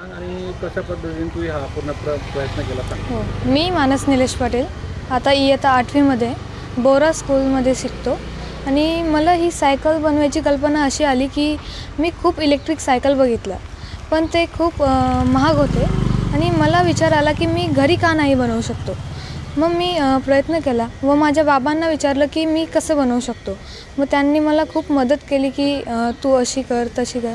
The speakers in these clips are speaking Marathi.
आणि कशा पद्धतीने तू हा पूर्ण प्रयत्न केला सांग. हो. मी मानस निलेश पाटील. आता इयत्ता आठवीमध्ये बोरा स्कूलमध्ये शिकतो. आणि मला ही सायकल बनवायची कल्पना अशी आली की मी खूप इलेक्ट्रिक सायकल बघितलं. पण ते खूप अ, महाग होते. आणि मला विचार आला की मी घरी का नाही बनवू शकतो? मग मी अ, प्रयत्न केला व माझ्या बाबांना विचारलं की मी कसं बनवू शकतो? मग त्यांनी मला खूप मदत केली की अ, तू अशी कर तशी कर.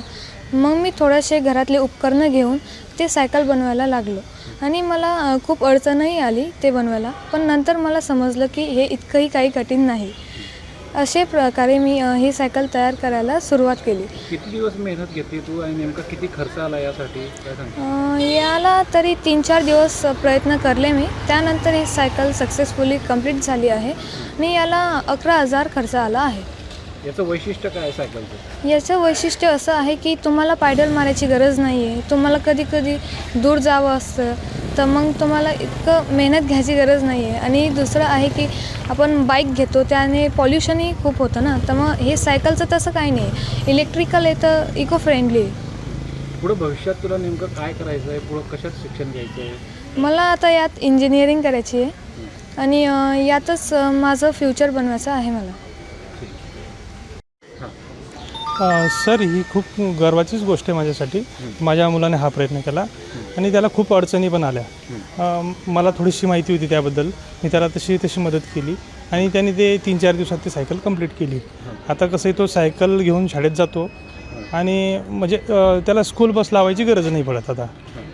मग मी थोडेसे घरातले उपकरणं घेऊन ते सायकल बनवायला लागलो. आणि मला खूप अडचणही आली ते बनवायला. पण नंतर मला समजलं की हे इतकंही काही कठीण नाही. असे प्रकारे मी ही सायकल तयार करायला सुरुवात केली. किती दिवस मेहनत घेतली तू आणि नेमका किती खर्च आला यासाठी? याला तरी तीन चार दिवस प्रयत्न करले मी. त्यानंतर ही सायकल सक्सेसफुली कंप्लीट झाली आहे. आणि याला अकरा हजार खर्च आला आहे. याचं वैशिष्ट्य काय आहे सायकलचं? याचं वैशिष्ट्य असं आहे की तुम्हाला पायडल मारायची गरज नाही आहे तुम्हाला कधी कधी दूर जावं असतं. तर मग तुम्हाला इतकं मेहनत घ्यायची गरज नाही आहे आणि दुसरं आहे की आपण बाईक घेतो त्याने पॉल्युशनही खूप होतं ना. तर मग हे सायकलचं तसं काही नाही. इलेक्ट्रिकल आहे तर इको फ्रेंडली आहे. पुढं भविष्यात तुला नेमकं काय करायचं आहे? पुढं कशात शिक्षण घ्यायचं आहे? मला आता यात इंजिनिअरिंग करायची आहे. आणि अ, यातच अ, माझं फ्युचर बनवायचं आहे मला. सर ही खूप गर्वाचीच गोष्ट आहे माझ्यासाठी. माझ्या मुलाने हा प्रयत्न केला आणि त्याला खूप अडचणी पण आल्या. मला थोडीशी माहिती होती त्याबद्दल. मी त्याला तशी तशी मदत केली आणि त्याने ते तीन चार दिवसात ती सायकल कंप्लीट केली. आता कसं आहे तो सायकल घेऊन शाळेत जातो आणि म्हणजे त्याला स्कूल बस लावायची गरज नाही पडत आता.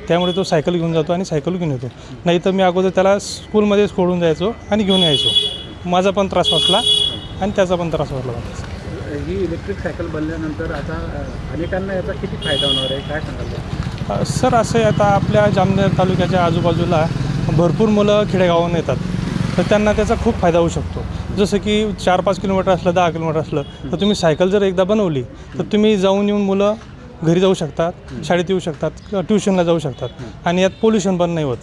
त्यामुळे तो सायकल घेऊन जातो आणि सायकल घेऊन येतो. नाही तर मी अगोदर त्याला स्कूलमध्ये सोडून जायचो आणि घेऊन यायचो. माझा पण त्रास वाचला आणि त्याचा पण त्रास वाचला. होता ही इलेक्ट्रिक सायकल बनल्यानंतर आता अनेकांना याचा किती फायदा होणार आहे? काय सांगाल सर असं आहे आता आपल्या जामनेर तालुक्याच्या आजूबाजूला भरपूर मुलं खेडेगावाहून येतात. तर त्यांना त्याचा खूप फायदा होऊ शकतो. जसं की चार पाच किलोमीटर असलं दहा किलोमीटर असलं तर तुम्ही सायकल जर एकदा बनवली तर तुम्ही जाऊन येऊन मुलं घरी जाऊ शकतात शाळेत येऊ शकतात ट्युशनला जाऊ शकतात. आणि यात पोल्युशन पण नाही होत.